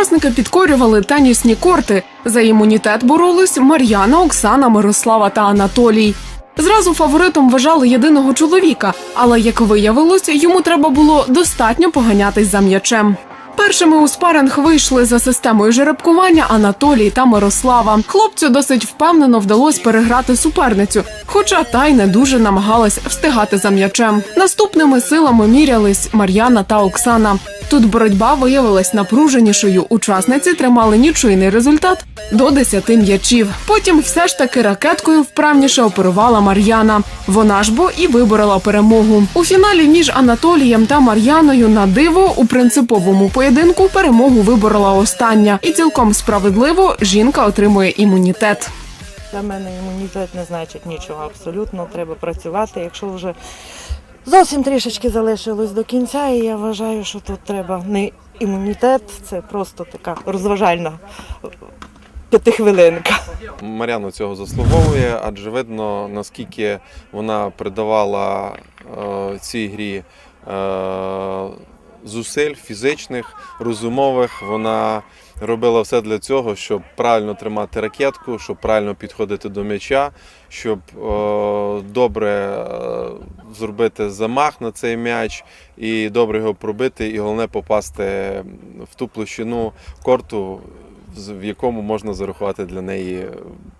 Учасники підкорювали тенісні корти. За імунітет боролись Мар'яна, Оксана, Мирослава та Анатолій. Зразу фаворитом вважали єдиного чоловіка, але як виявилось, йому треба було достатньо поганятись за м'ячем. Першими у спаринг вийшли за системою жеребкування Анатолій та Мирослава. Хлопцю досить впевнено вдалося переграти суперницю, хоча та й не дуже намагалась встигати за м'ячем. Наступними силами мірялись Мар'яна та Оксана. Тут боротьба виявилась напруженішою. Учасниці тримали нічийний результат до 10 м'ячів. Потім все ж таки ракеткою вправніше оперувала Мар'яна. Вона ж бо і виборола перемогу. У фіналі між Анатолієм та Мар'яною на диво у принциповому поєдинку перемогу виборола остання, і цілком справедливо жінка отримує імунітет. Для мене імунітет не значить нічого абсолютно. Треба працювати. Якщо вже зовсім трішечки залишилось до кінця, і я вважаю, що тут треба не імунітет, це просто така розважальна п'ятихвилинка. Мар'яна цього заслуговує, адже видно, наскільки вона придавала е, цій грі е, зусиль фізичних, розумових. Вона робила все для цього, щоб правильно тримати ракетку, щоб правильно підходити до м'яча, щоб е, добре е, зробити замах на цей м'яч і добре його пробити, і головне попасти в ту площину корту, в якому можна зарахувати для неї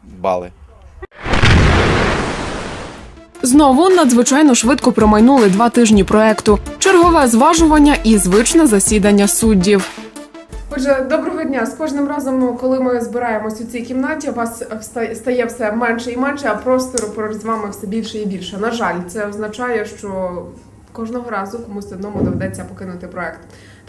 бали. Знову надзвичайно швидко промайнули два тижні проекту, чергове зважування і звичне засідання суддів. Отже, доброго дня. З кожним разом, коли ми збираємось у цій кімнаті, вас стає все менше і менше, а простору поруч з вами все більше і більше. На жаль, це означає, що кожного разу комусь одному доведеться покинути проект.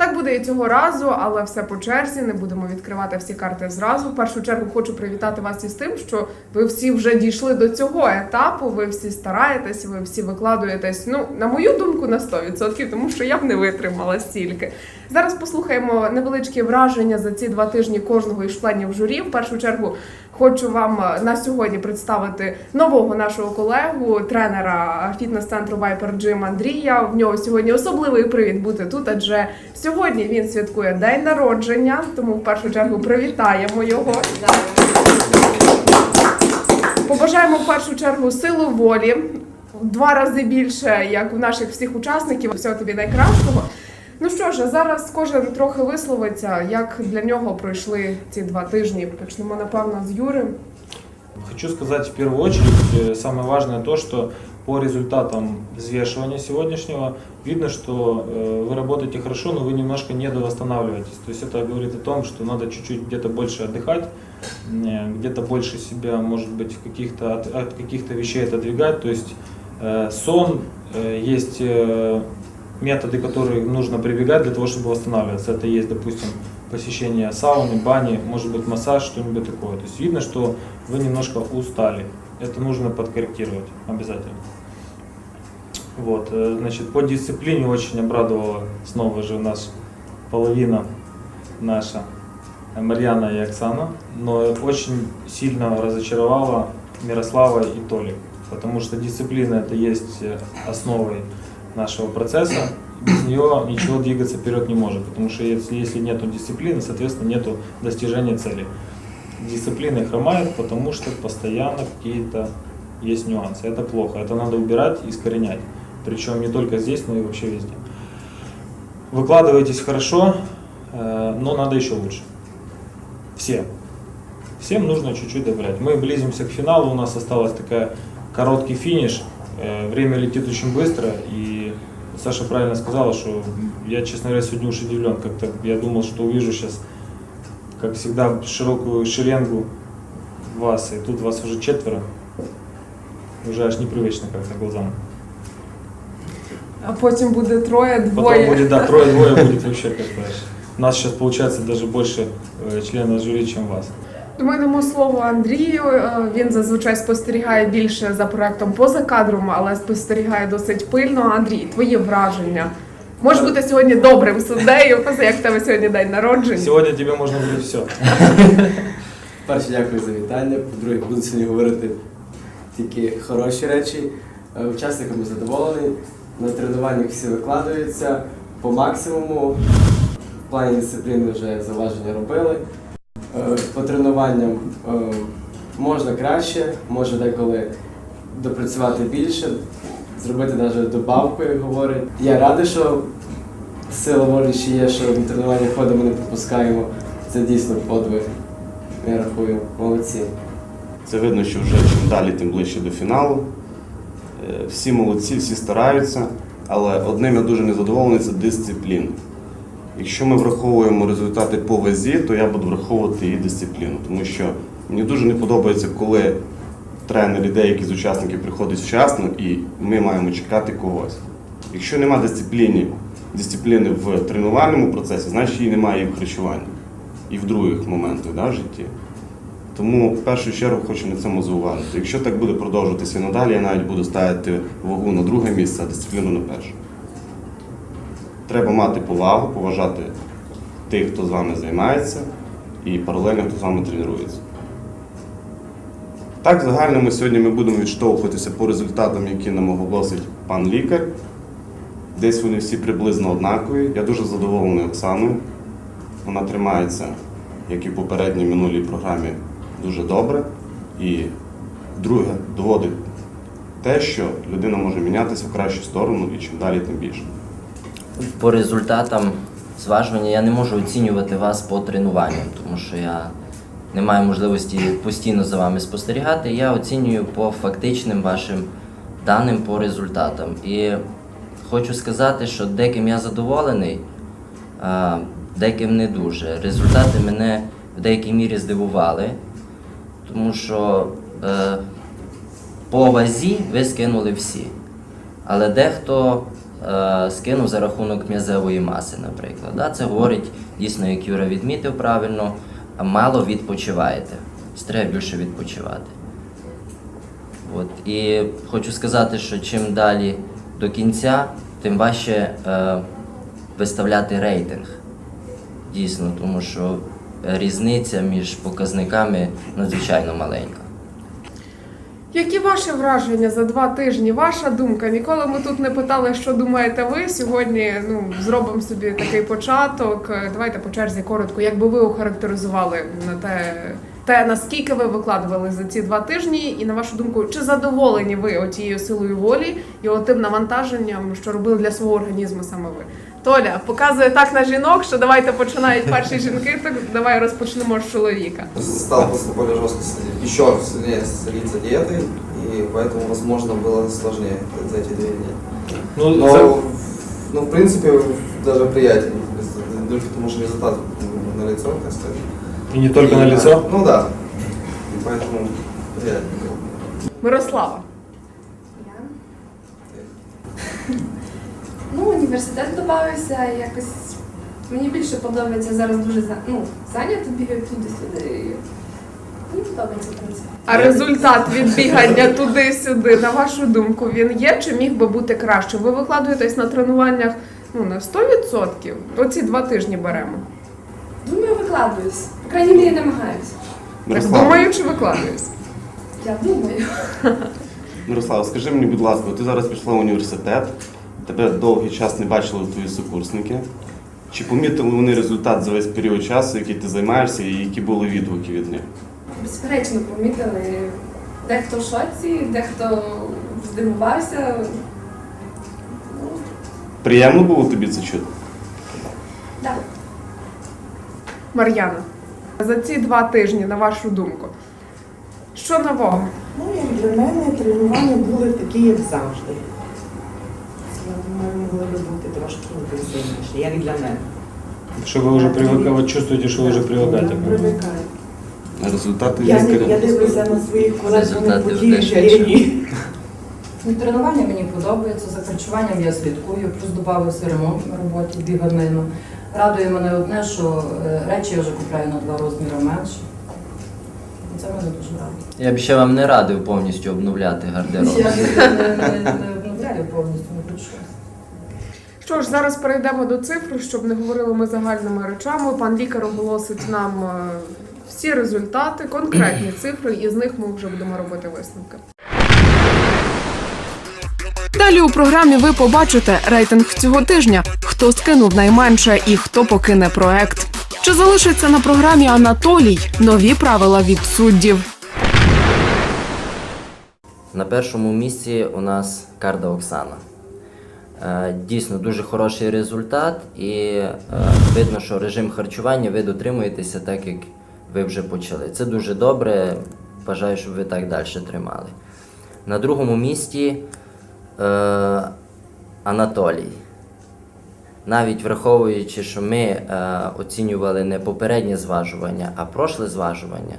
Так буде і цього разу, але все по черзі. Не будемо відкривати всі карти зразу. В першу чергу хочу привітати вас із тим, що ви всі вже дійшли до цього етапу. Ви всі стараєтесь, ви всі викладуєтесь. Ну, на мою думку, на 100%, тому що я б не витримала стільки. Зараз послухаємо невеличкі враження за ці два тижні кожного із членів журі. В першу чергу хочу вам е, на сьогодні представити нового нашого колегу, тренера фітнес-центру Viper Gym Андрія. В нього сьогодні особливий привід бути тут, адже сьогодні він святкує день народження. Тому в першу чергу привітаємо його. Побажаємо в першу чергу силу волі. В два рази більше, як у наших всіх учасників. Всього тобі найкращого. Ну що ж, а зараз кожен трохи висловиться, як для нього пройшли ці два тижні. Почнемо напевно з Юри. Хочу сказать в первую очередь, э, самое важное то, что по результатам взвешивания сегодняшнего видно, что э, вы работаете хорошо, но вы немножко недовосстанавливаетесь. То есть это говорит о том, что надо чуть-чуть где-то больше отдыхать, э, где-то больше себя, может быть, в каких-то, от, от каких-то вещей отодвигать. То есть э, сон, э, есть э, методы, которые нужно прибегать для того, чтобы восстанавливаться. Это есть, допустим, посещение сауны, бани, может быть, массаж, что-нибудь такое. То есть видно, что вы немножко устали. Это нужно подкорректировать обязательно. Вот, э, значит, по дисциплине очень обрадовала снова же нас половина наша, э, Марьяна и Оксана, но очень сильно разочаровала Мирослава и Толик, потому что дисциплина это есть э, основой нашего процесса, без нее ничего двигаться вперед не может, потому что если, если нет дисциплины, соответственно, нет достижения цели. Дисциплина хромает, потому что постоянно какие-то есть нюансы. Это плохо, это надо убирать искоренять. Причем не только здесь, но и вообще везде. Выкладываетесь хорошо, э, но надо еще лучше. Всем. Всем нужно чуть-чуть добавлять. Мы близимся к финалу, у нас осталась такая короткий финиш. Э, Время летит очень быстро, и Саша правильно сказала, что я, честно говоря, сегодня уж удивлен. Как-то я думал, что увижу сейчас, как всегда, широкую шеренгу вас, и тут вас уже четверо. Уже аж непривычно как-то глазам. А потім буде троє, Потом будет, да, трое-двое будет вообще как-то. У нас сейчас получается даже больше э, членов жюри, чем вас. Ми дамо слово Андрію. Е, Він зазвичай спостерігає більше за проектом поза кадром, але спостерігає досить пильно. Андрій, твої враження. Може бути сьогодні добрим суддею, як в тебе сьогодні день народження. Сегодня тебе можно будет все. Перше, дякую за вітання. По-друге, буду сьогодні говорити тільки хороші речі. Е, Учасниками задоволений. На тренуваннях всі викладаються по максимуму. В плані дисципліни вже зауваження робили. Е, По тренуванням е, можна краще, може деколи допрацювати більше, зробити навіть добавку, як говорять. Я радий, що сила волі ще є, що на тренування ходимо, не пропускаємо. Це дійсно подвиг. Я рахую, молодці. Це видно, що вже чим далі, тим ближче до фіналу. Е, Всі молодці, всі стараються, але одним я дуже незадоволений це дисципліна. Якщо ми враховуємо результати по вазі, то я буду враховувати і дисципліну, тому що мені дуже не подобається, коли тренери, деякі з учасників приходять вчасно і ми маємо чекати когось. Якщо нема дисципліни, дисципліни в тренувальному процесі, значить її немає і в харчуванні, і в других моментах да, в житті. Тому в першу чергу хочу на цьому зауважити. Якщо так буде продовжуватися і надалі, я навіть буду ставити вагу на друге місце, а дисципліну на перше. Треба мати повагу, поважати тих, хто з вами займається, і паралельно хто з вами тренується. Так, в загальному сьогодні ми будемо відштовхуватися по результатам, які нам оголосить пан лікар. Десь вони всі приблизно однакові. Я дуже задоволений Оксаною. Вона тримається, як і в попередній минулій програмі, дуже добре. І друге, доводить те, що людина може мінятися в кращу сторону і чим далі, тим більше. По результатам зважування я не можу оцінювати вас по тренуванням, тому що я не маю можливості постійно за вами спостерігати. Я оцінюю по фактичним вашим даним по результатам. І хочу сказати, що деким я задоволений, а деким не дуже. Результати мене в деякій мірі здивували, тому що е, по вазі ви скинули всі. Але дехто скинув за рахунок м'язевої маси, наприклад. Да? Це говорить дійсно, як Юра відмітив правильно, мало відпочиваєте. Треба більше відпочивати. От. І хочу сказати, що чим далі до кінця, тим важче е, виставляти рейтинг. Дійсно, тому що різниця між показниками надзвичайно маленька. Які ваші враження за два тижні? Ваша думка? Ніколи ми тут не питали, що думаєте ви. Сьогодні ну, зробимо собі такий початок. Е, Давайте по черзі коротко, як би ви охарактеризували на те, те, наскільки ви викладували за ці два тижні, і на вашу думку, чи задоволені ви отією силою волі і отим навантаженням, що робили для свого організму саме ви? Толя показує так на жінок, що давайте починають перші жінки. Так давай розпочнемо з чоловіка. стал после более жестко следить, еще сильнее следить за диетой, и поэтому, возможно, было сложнее за эти две недели. Ну, Но, за- ну, в принципе, даже приятнее, только потому что результат на лицо, так сказать. и не только на И, лицо. Ну да, и поэтому приятнее было. Мирослава. університет додався, якось мені більше подобається зараз дуже за- ну, зайнято бігаю туди-сюди. і Мені подобається в принципі. А результат від бігання туди-сюди, на вашу думку, він є чи міг би бути краще? Ви викладуєтесь на тренуваннях ну, на 100%? Оці два тижні беремо. Думаю, викладуюсь. По крайній мірі. Так Мирослава, думаю, чи викладуюсь? Я думаю. Мирослава, скажи мені, будь ласка, ти зараз пішла в університет, тебе довгий час не бачили твої сукурсники. Чи помітили вони результат за весь період часу, який ти займаєшся, і які були відгуки від них? Безперечно, помітили. Дехто в шоці, дехто здивувався. Приємно було тобі це чути? так. Мар'яна, за ці два тижні, на вашу думку, що нового? Ну, як для мене тренування були такі, як завжди Я думаю, могли би бути трошки інтенсивніші, як для мене. Что вы уже привыкли, вы чувствуете, что вы уже привыкаете. к этому. Привикаю. Результати Я, не- я лікаря. дивлюся на своїх колег, вони Результати потіють, вже а я ні. Ну, Тренування мені подобається, за харчуванням я слідкую, плюс додався ремонт на роботі біганину. Радує мене одне, що е, речі я вже купляю на два розміри менше. І Це мене дуже радує. Я б ще вам не радив повністю обновляти гардероб. Я не, не, не, не обновляю повністю, не хочу. Що ж, зараз перейдемо до цифр, щоб не говорили ми загальними речами. Пан лікар оголосить нам е, всі результати, конкретні цифри, і з них ми вже будемо робити висновки. Далі у програмі ви побачите рейтинг цього тижня, хто скинув найменше і хто покине проект. Чи залишиться на програмі Анатолій? Нові правила від суддів. На першому місці у нас Карда Оксана. Е, Дійсно дуже хороший результат, і е, видно, що режим харчування ви дотримуєтеся так, як ви вже почали. Це дуже добре. Бажаю, щоб ви так далі тримали. На другому місці е, Анатолій. Навіть враховуючи, що ми е, оцінювали не попереднє зважування, а прошле зважування,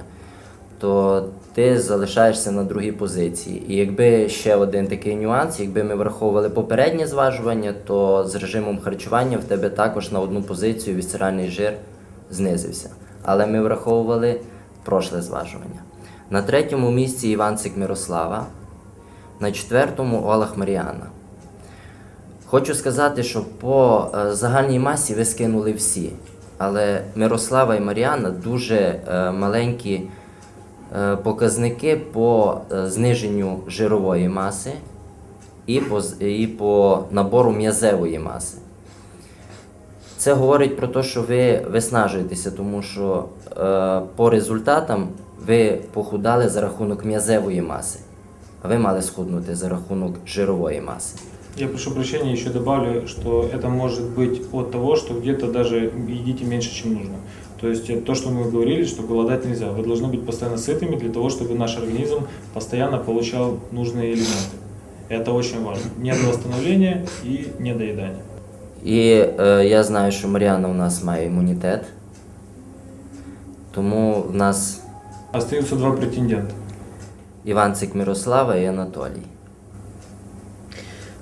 то ти залишаєшся на другій позиції. І якби ще один такий нюанс, якби ми враховували попереднє зважування, то з режимом харчування в тебе також на одну позицію вісцеральний жир знизився. Але ми враховували прошле зважування. На третьому місці Іванцик Мирослава, на четвертому Олег Маріана. Хочу сказати, що по е, загальній масі ви скинули всі, але Мирослава і Маріана дуже е, маленькі показники по е, зниженню жирової маси і по, і по набору м'язевої маси. Це говорить про те, що ви виснажуєтеся, тому що е, по результатам ви похудали за рахунок м'язевої маси, а ви мали схуднути за рахунок жирової маси. Я прошу прощения, еще добавлю, что это может быть от того, что где-то даже едите меньше, чем. То есть э, то, что мы говорили, что голодать нельзя. Вы должны быть постоянно сытыми для того, чтобы наш организм постоянно получал нужные элементы. Это очень важно. Недовосстановление и недоедание. І е, я знаю, що Маріана у нас має імунітет, тому в нас Остаются два претендента. Іванцик Мирослава і Анатолій.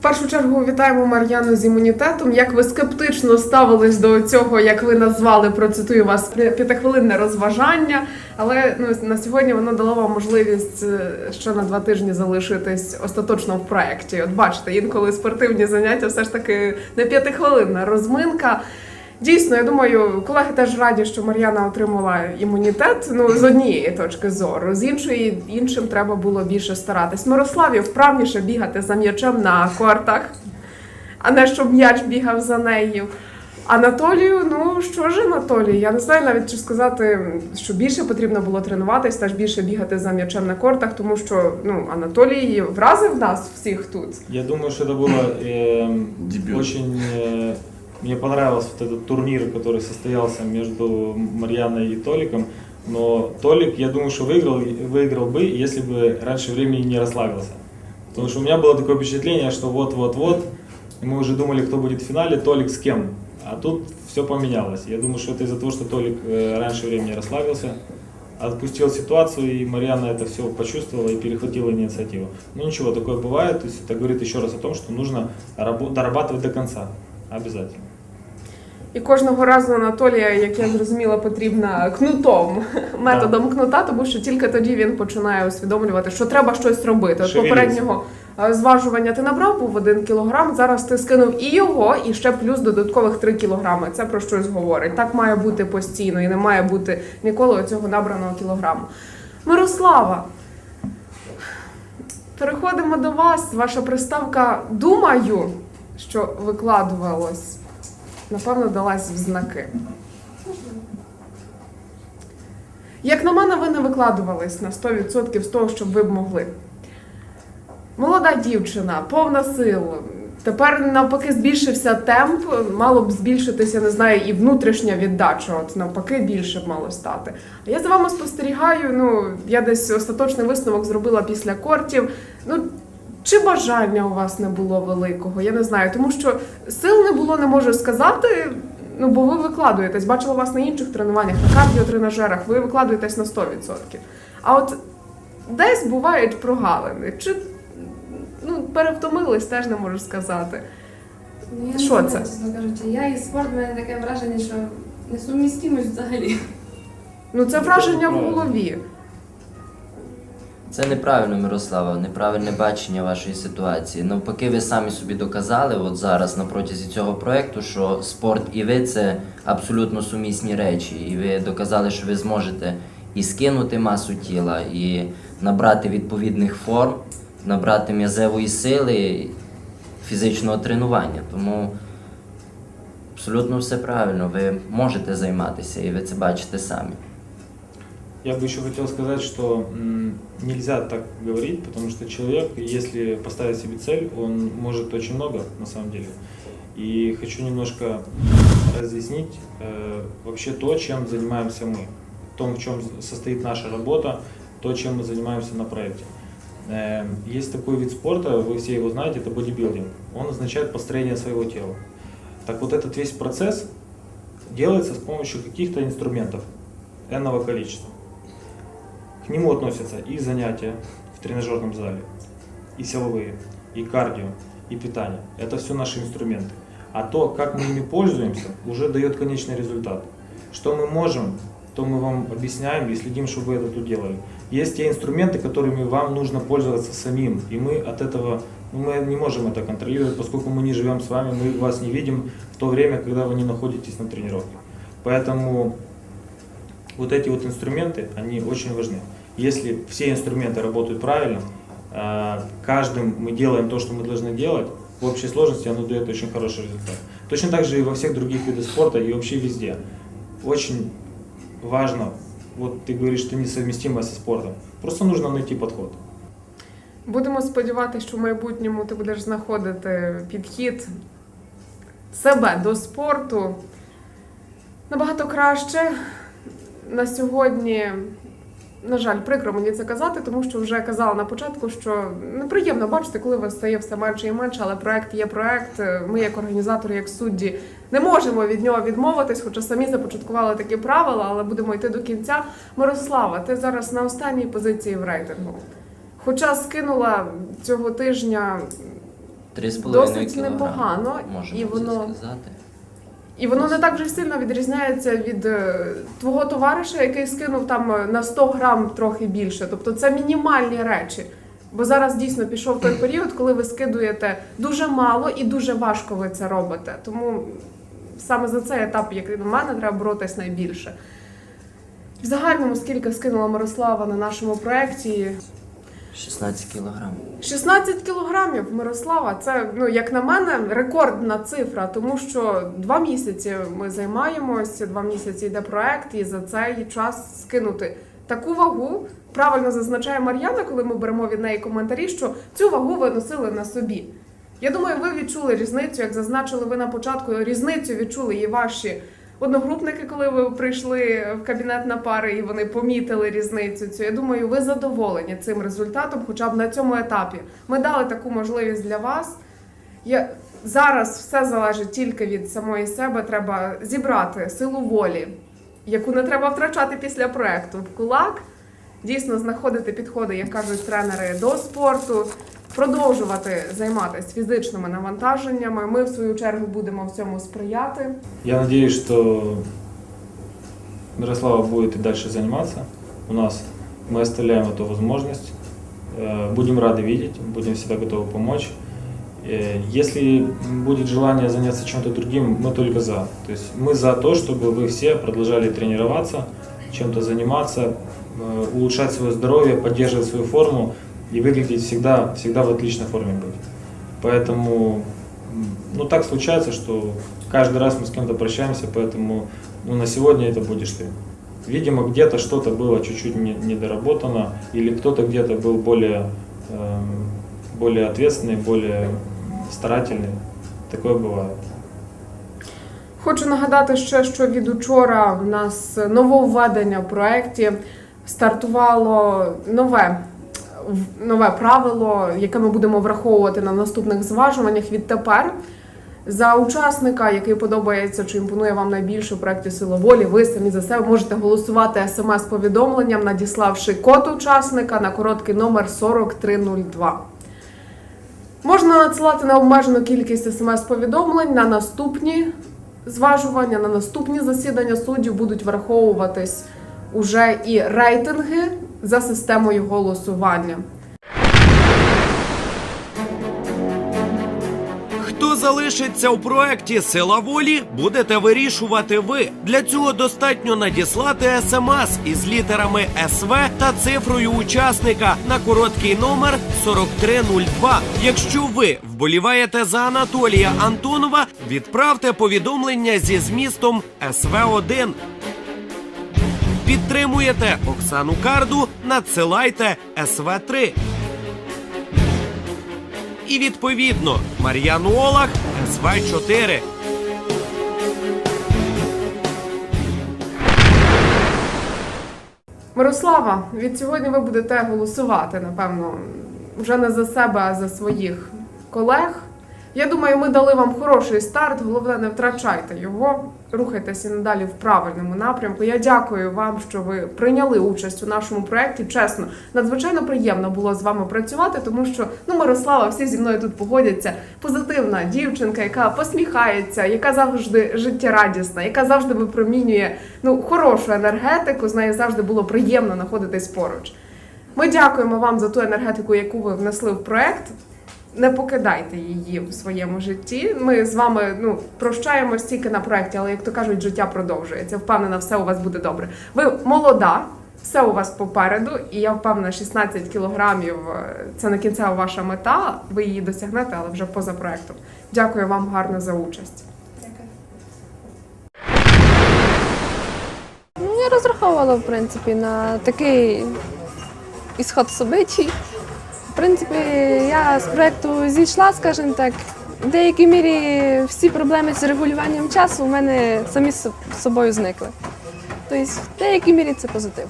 Першу чергу вітаємо Мар'яну з імунітетом. Як ви скептично ставились до цього, як ви назвали, процитую вас п'ятихвилинне розважання. Але ну на сьогодні воно дало вам можливість е, ще на два тижні залишитись остаточно в проєкті. От бачите, інколи спортивні заняття все ж таки не п'ятихвилинна розминка. Дійсно, я думаю, колеги теж раді, що Мар'яна отримала імунітет. Ну з однієї точки зору, з іншої іншим треба було більше старатись. Мирославі вправніше бігати за м'ячем на кортах, а не щоб м'яч бігав за нею. Анатолію, ну що ж, Анатолій, я не знаю навіть чи сказати, що більше потрібно було тренуватись, теж більше бігати за м'ячем на кортах, тому що ну Анатолій вразив нас всіх тут. Я думаю, что это было э, Дебют. мне понравился вот этот турнир, который состоялся между Марьяной и Толиком. Но Толик, я думаю, что выиграл, выиграл бы, если бы раньше времени не расслабился. Потому что у меня было такое впечатление, что вот-вот-вот, мы уже думали, кто будет в финале, Толик с кем. А тут все поменялось. Я думаю, что это из-за того, что Толик э, раньше времени расслабился, отпустил ситуацию, и Марьяна это все почувствовала и перехватила инициативу. Ну ничего, такое бывает. То есть это говорит еще раз о том, что нужно дорабатывать до конца. Обязательно. І кожного разу Анатолія, як я зрозуміла, потрібна кнутом, методом кнута, тому що тільки тоді він починає усвідомлювати, що треба щось робити. От попереднього е, зважування ти набрав був один кілограм, зараз ти скинув і його, і ще плюс додаткових 3 кілограми. Це про щось говорить. Так має бути постійно і не має бути ніколи оцього набраного кілограму. Мирослава, переходимо до вас. Ваша приставка думаю, що викладувалось напевно, далась в знаки. Як на мене, ви не викладувались на 100% з того, що ви б могли. Молода дівчина, повна сил. Тепер навпаки збільшився темп, мало б збільшитися, не знаю, і внутрішня віддача. От навпаки, більше б мало стати. А я за вами спостерігаю. Ну, я десь остаточний висновок зробила після кортів. Ну, чи бажання у вас не було великого? Я не знаю, тому що сил не було, не можу сказати. Ну, бо ви викладуєтесь. Бачила вас на інших тренуваннях, на кардіотренажерах, ви викладуєтесь на 100%. А от десь бувають прогалини. Чи ну, перевтомились, теж не можу сказати. Ну, я не Що знаю, це? чесно кажучи. Я і спорт, в мене таке враження, що несумістимось взагалі. Ну, це враження в голові. Це неправильно, Мирослава, неправильне бачення вашої ситуації. Навпаки, ви самі собі доказали от зараз на протязі цього проекту, що спорт і ви це абсолютно сумісні речі. І ви доказали, що ви зможете і скинути масу тіла, і набрати відповідних форм, набрати м'язевої сили фізичного тренування. Тому абсолютно все правильно. Ви можете займатися і ви це бачите самі. Я бы еще хотел сказать, что нельзя так говорить, потому что человек, если поставить себе цель, он может очень много на самом деле. И хочу немножко разъяснить э, вообще то, чем занимаемся мы, в том, в чем состоит наша работа, то, чем мы занимаемся на проекте. Э, есть такой вид спорта, вы все его знаете, это бодибилдинг. Он означает построение своего тела. Так вот этот весь процесс делается с помощью каких-то инструментов, энного количества. Нему относятся и занятия в тренажерном зале, и силовые, и кардио, и питание. Это все наши инструменты. А то, как мы ими пользуемся, уже дает конечный результат. Что мы можем, то мы вам объясняем и следим, чтобы вы это тут делали. Есть те инструменты, которыми вам нужно пользоваться самим, и мы от этого, ну, мы не можем это контролировать, поскольку мы не живем с вами, мы вас не видим в то время, когда вы не находитесь на тренировке. Поэтому вот эти вот инструменты, они очень важны. Если все инструменты работают правильно, э, каждым мы делаем то, что мы должны делать, в общей сложности оно дает очень хороший результат. Точно так же и во всех других видах спорта и вообще везде. Очень важно, вот ты говоришь, что несовместимо со спортом. Просто нужно найти подход. Будемо сподіватися, що в майбутньому ти будеш знаходити підхід себе до спорту набагато краще. На сьогодні, на жаль, прикро мені це казати, тому що вже казала на початку, що неприємно бачити, коли вас стає все менше і менше, але проект є проект. Ми, як організатори, як судді, не можемо від нього відмовитись, хоча самі започаткували такі правила, але будемо йти до кінця. Мирослава, ти зараз на останній позиції в рейтингу. Хоча скинула цього тижня Три з половиною Досить кілограми, непогано, можемо і воно- сказати. І воно не так вже сильно відрізняється від е, твого товариша, який скинув там е, на 100 грам трохи більше. Тобто це мінімальні речі. Бо зараз дійсно пішов той період, коли ви скидуєте дуже мало і дуже важко ви це робите. Тому саме за цей етап, який на мене, треба боротись найбільше. В загальному скільки скинула Мирослава на нашому проєкті? 16 кілограм. 16 кілограмів Мирослава. Це ну як на мене рекордна цифра, тому що два місяці ми займаємося, два місяці йде проект, і за цей час скинути таку вагу. Правильно зазначає Мар'яна, коли ми беремо від неї коментарі, що цю вагу ви носили на собі. Я думаю, ви відчули різницю, як зазначили ви на початку, різницю відчули і ваші одногрупники, коли ви прийшли в кабінет на пари, і вони помітили різницю цю. Я думаю, ви задоволені цим результатом, хоча б на цьому етапі. Ми дали таку можливість для вас. Я... Зараз все залежить тільки від самої себе. Треба зібрати силу волі, яку не треба втрачати після проекту в кулак. Дійсно знаходити підходи, як кажуть тренери, до спорту, продовжувати займатися фізичними навантаженнями. Ми, в свою чергу, будемо в цьому сприяти. Я надеюсь, что Мирослава будет и дальше заниматься. У нас мы оставляем эту возможность. Э, Будем рады видеть, будем всегда готовы помочь. Э, Если будет желание заняться чем-то другим, мы только за. То есть мы за то, чтобы вы все продолжали тренироваться, чем-то заниматься, э, улучшать свое здоровье, поддерживать свою форму и выглядеть всегда, всегда в отличной форме быть. Поэтому, м, ну так случается, что каждый раз мы с кем-то прощаемся, поэтому ну, на сегодня это будешь ты. Видимо, где-то что-то было чуть-чуть не- недоработано, или кто-то где-то был более, эм, более ответственный, более старательный. Такое бывает. Хочу нагадати ще, що від учора в нас нововведення в проєкті стартувало нове. Нове правило, яке ми будемо враховувати на наступних зважуваннях відтепер. За учасника, який подобається чи імпонує вам найбільше в проєкті Сила волі, ви самі за себе можете голосувати смс-повідомленням, надіславши код учасника на короткий номер 4302. Можна надсилати необмежену кількість смс-повідомлень на наступні зважування, на наступні засідання суддів будуть враховуватись уже і рейтинги за системою голосування. Хто залишиться у проекті Сила волі, будете вирішувати ви. Для цього достатньо надіслати смс із літерами СВ та цифрою учасника на короткий номер 4302. Якщо ви вболіваєте за Анатолія Антонова, відправте повідомлення зі змістом СВ1. Підтримуєте Оксану Карду, надсилайте СВ3. І відповідно Мар'яну Олах СВ4. Мирослава, від сьогодні ви будете голосувати, напевно, вже не за себе, а за своїх колег. Я думаю, ми дали вам хороший старт. Головне, не втрачайте його. Рухайтеся надалі в правильному напрямку. Я дякую вам, що ви прийняли участь у нашому проєкті. Чесно, надзвичайно приємно було з вами працювати, тому що ну Мирослава, всі зі мною тут погодяться. Позитивна дівчинка, яка посміхається, яка завжди життєрадісна, яка завжди випромінює ну хорошу енергетику. З нею завжди було приємно знаходитись поруч. Ми дякуємо вам за ту енергетику, яку ви внесли в проект. Не покидайте її в своєму житті. Ми з вами ну прощаємось тільки на проєкті, але як то кажуть, життя продовжується. Впевнена, все у вас буде добре. Ви молода, все у вас попереду, і я впевнена, 16 кілограмів е, це не кінцева ваша мета. Ви її досягнете, але вже поза проектом. Дякую вам гарно за участь. Ну, я розраховувала, в принципі, на такий ісход событий. В принципі, я з проєкту зійшла, скажімо так. В деякій мірі всі проблеми з регулюванням часу у мене самі з собою зникли. Тобто, в деякій мірі це позитив.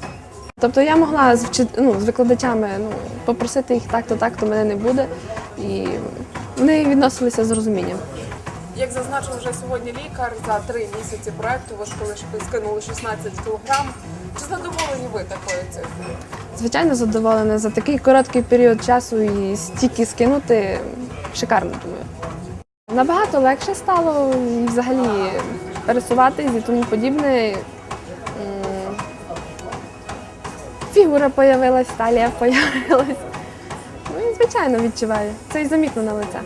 Тобто я могла з, вчит... ну, з викладачами ну, попросити їх так-то, так-то мене не буде. І вони відносилися з розумінням. Як зазначив вже сьогодні лікар, за три місяці проекту ви скинули 16 кілограм. Чи задоволені ви такою цифрою? Звичайно, задоволена за такий короткий період часу і стільки скинути шикарно, думаю. Набагато легше стало і взагалі пересуватись і тому подібне. Фігура появилась, талія появилась. Ну і звичайно відчуваю. Це і замітно на лице.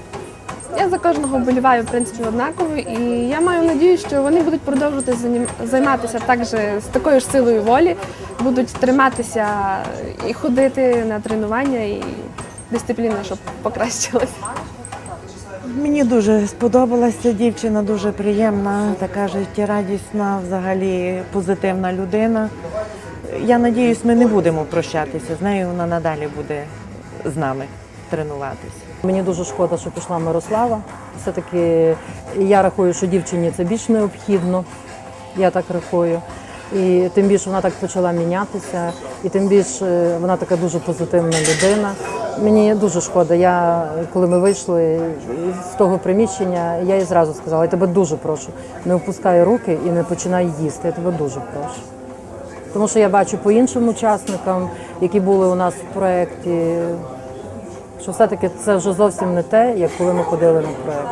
Я за кожного вболіваю, в принципі, однаково, і я маю надію, що вони будуть продовжувати займатися так же з такою ж силою волі, будуть триматися і ходити на тренування, і дисципліна, щоб покращилась. Мені дуже сподобалася дівчина, дуже приємна, така життєрадісна, взагалі позитивна людина. Я надіюсь, ми не будемо прощатися з нею, вона надалі буде з нами тренуватися. Мені дуже шкода, що пішла Мирослава. Все-таки я рахую, що дівчині це більш необхідно. Я так рахую. І тим більше вона так почала мінятися, і тим більше вона така дуже позитивна людина. Мені дуже шкода. Я коли ми вийшли з того приміщення, я їй зразу сказала, я тебе дуже прошу, не опускай руки і не починай їсти. Я тебе дуже прошу. Тому що я бачу по іншим учасникам, які були у нас в проєкті, що все-таки це вже зовсім не те, як коли ми ходили на проєкт.